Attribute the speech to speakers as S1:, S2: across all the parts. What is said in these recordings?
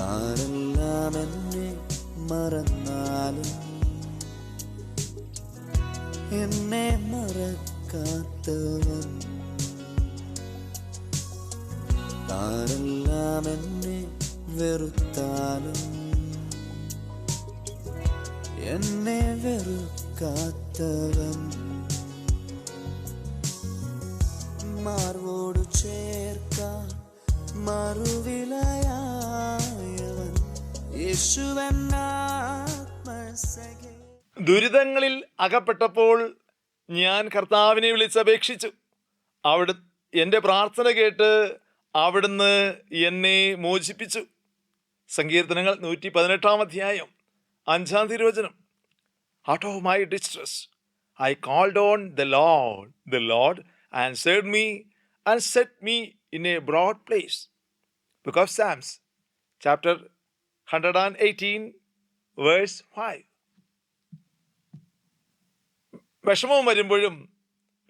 S1: ആരെല്ലാം എന്നെ മറന്നാലും എന്നെ മറക്കാത്തവൻ. താനെല്ലാം എന്നെ വെറുത്താലും എന്നെ വെറുക്കാത്തവൻ. മാർവോട് ചേർക്കാൻ മറുവി
S2: ദുരിതങ്ങളിൽ അകപ്പെട്ടപ്പോൾ ഞാൻ കർത്താവിനെ വിളിച്ചപേക്ഷിച്ചു. അവിടെ എന്റെ പ്രാർത്ഥന കേട്ട് അവിടുന്ന് എന്നെ മോചിപ്പിച്ചു. സങ്കീർത്തനങ്ങൾ നൂറ്റി പതിനെട്ടാം അധ്യായം അഞ്ചാം തിരുവചനം. Out of my distress I called on the Lord the Lord and answered me and set me in a broad place book of Psalms chapter hundred and eighteen verse five വിഷമം വരുമ്പോഴും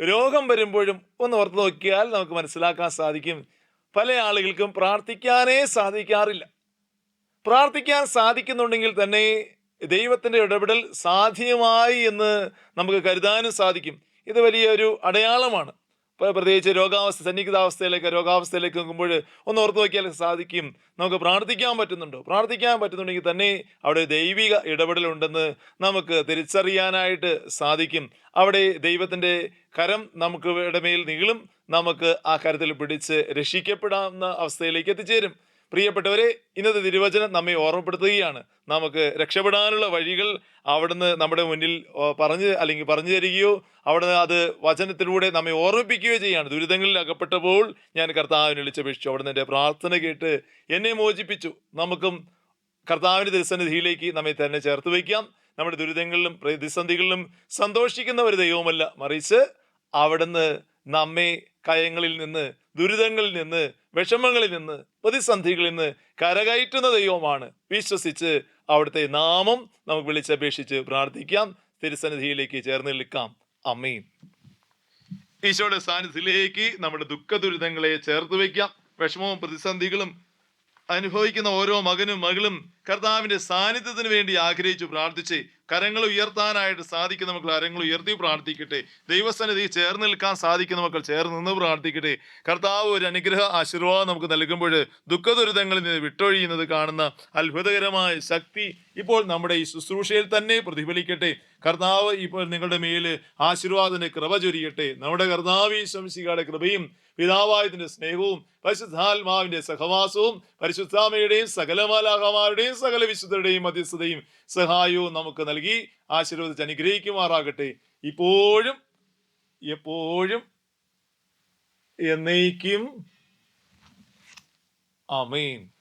S2: രോഗം വരുമ്പോഴും ഒന്ന് ഓർത്ത് നോക്കിയാൽ നമുക്ക് മനസ്സിലാക്കാൻ സാധിക്കും. പല ആളുകൾക്കും പ്രാർത്ഥിക്കാനേ സാധിക്കാറില്ല. പ്രാർത്ഥിക്കാൻ സാധിക്കുന്നുണ്ടെങ്കിൽ തന്നെ ദൈവത്തിന്റെ ഇടപെടൽ സാധ്യമായി എന്ന് നമുക്ക് കരുതാനും സാധിക്കും. ഇത് വലിയൊരു അടയാളമാണ്. പ്രത്യേകിച്ച് രോഗാവസ്ഥ സന്നിഗ്ധാവസ്ഥയിലേക്ക് രോഗാവസ്ഥയിലേക്ക് നോക്കുമ്പോൾ ഒന്ന് ഓർത്ത് നോക്കിയാൽ സാധിക്കും. നമുക്ക് പ്രാർത്ഥിക്കാൻ പറ്റുന്നുണ്ടോ? പ്രാർത്ഥിക്കാൻ പറ്റുന്നുണ്ടെങ്കിൽ തന്നെ അവിടെ ദൈവിക ഇടപെടലുണ്ടെന്ന് നമുക്ക് തിരിച്ചറിയാനായിട്ട് സാധിക്കും. അവിടെ ദൈവത്തിന്റെ കരം നമുക്ക് ഇടമേൽ നീളും. നമുക്ക് ആ കരത്തിൽ പിടിച്ച് രക്ഷിക്കപ്പെടാവുന്ന അവസ്ഥയിലേക്ക് എത്തിച്ചേരും. പ്രിയപ്പെട്ടവരെ ഇന്നത്തെ തിരുവചനം നമ്മെ ഓർമ്മപ്പെടുത്തുകയാണ്. നമുക്ക് രക്ഷപ്പെടാനുള്ള വഴികൾ അവിടുന്ന് നമ്മുടെ മുന്നിൽ പറഞ്ഞ് അല്ലെങ്കിൽ പറഞ്ഞു തരികയോ അവിടുന്ന് അത് വചനത്തിലൂടെ നമ്മെ ഓർമ്മിപ്പിക്കുകയോ ചെയ്യാണ്. ദുരിതങ്ങളിൽ അകപ്പെട്ടപ്പോൾ ഞാൻ കർത്താവിനെ വിളിച്ചപേക്ഷിച്ചു. അവിടുന്ന് എന്റെ പ്രാർത്ഥന കേട്ട് എന്നെ മോചിപ്പിച്ചു. നമുക്കും കർത്താവിന്റെ തിരുസന്നിധിയിലേക്ക് നമ്മെ തന്നെ ചേർത്ത് വയ്ക്കാം. നമ്മുടെ ദുരിതങ്ങളിലും പ്രതിസന്ധികളിലും സന്തോഷിക്കുന്ന ഒരു ദൈവമല്ല മറിച്ച് അവിടുന്ന് നമ്മെ കയങ്ങളിൽ നിന്ന് ദുരിതങ്ങളിൽ നിന്ന് വിഷമങ്ങളിൽ നിന്ന് പ്രതിസന്ധികളിൽ നിന്ന് കരകയറ്റുന്ന ദൈവമാണ്. വിശ്വസിച്ച് അവിടുത്തെ നാമം നമുക്ക് വിളിച്ചപേക്ഷിച്ച് പ്രാർത്ഥിക്കാം. തിരുസന്നിധിയിലേക്ക് ചേർന്ന് നിൽക്കാം. അമ്മയും ഈശോയുടെ സാന്നിധ്യത്തിലേക്ക് നമ്മുടെ ദുഃഖ ദുരിതങ്ങളെ ചേർത്ത് വയ്ക്കാം. വിഷമവും പ്രതിസന്ധികളും അനുഭവിക്കുന്ന ഓരോ മകനും മകളും കർത്താവിന്റെ സാന്നിധ്യത്തിന് വേണ്ടി ആഗ്രഹിച്ചു പ്രാർത്ഥിച്ച് കരങ്ങൾ ഉയർത്താനായിട്ട് സാധിക്കുന്ന മക്കൾ കരങ്ങൾ ഉയർത്തി പ്രാർത്ഥിക്കട്ടെ. ദൈവസന്നിധി ചേർന്ന് നിൽക്കാൻ സാധിക്കുന്ന മക്കൾ ചേർന്ന് നിന്ന് പ്രാർത്ഥിക്കട്ടെ. കർത്താവ് ഒരു അനുഗ്രഹ ആശീർവാദം നമുക്ക് നൽകുമ്പോൾ ദുഃഖ ദുരിതങ്ങളിൽ നിന്ന് വിട്ടൊഴിയുന്നത് കാണുന്ന അത്ഭുതകരമായ ശക്തി ഇപ്പോൾ നമ്മുടെ ഈ ശുശ്രൂഷയിൽ തന്നെ പ്രതിഫലിക്കട്ടെ. കർത്താവ് ഇപ്പോൾ നിങ്ങളുടെ മേൽ ആശീർവാദത്തിന്റെ കൃപ ചൊരിയട്ടെ. നമ്മുടെ കർത്താവ് ശംസികയുടെ കൃപയും പിതാവായതിന്റെ സ്നേഹവും പരിശുദ്ധാത്മാവിന്റെ സഹവാസവും പരിശുദ്ധാമയുടെയും സകല മാലാഹമാരുടെയും സകല വിശുദ്ധരുടെയും മധ്യസ്ഥതയും സഹായവും നമുക്ക് നൽകി ആശീർവദിച്ച് അനുഗ്രഹിക്കുമാറാകട്ടെ. ഇപ്പോഴും എപ്പോഴും എന്നേക്കും. അമീൻ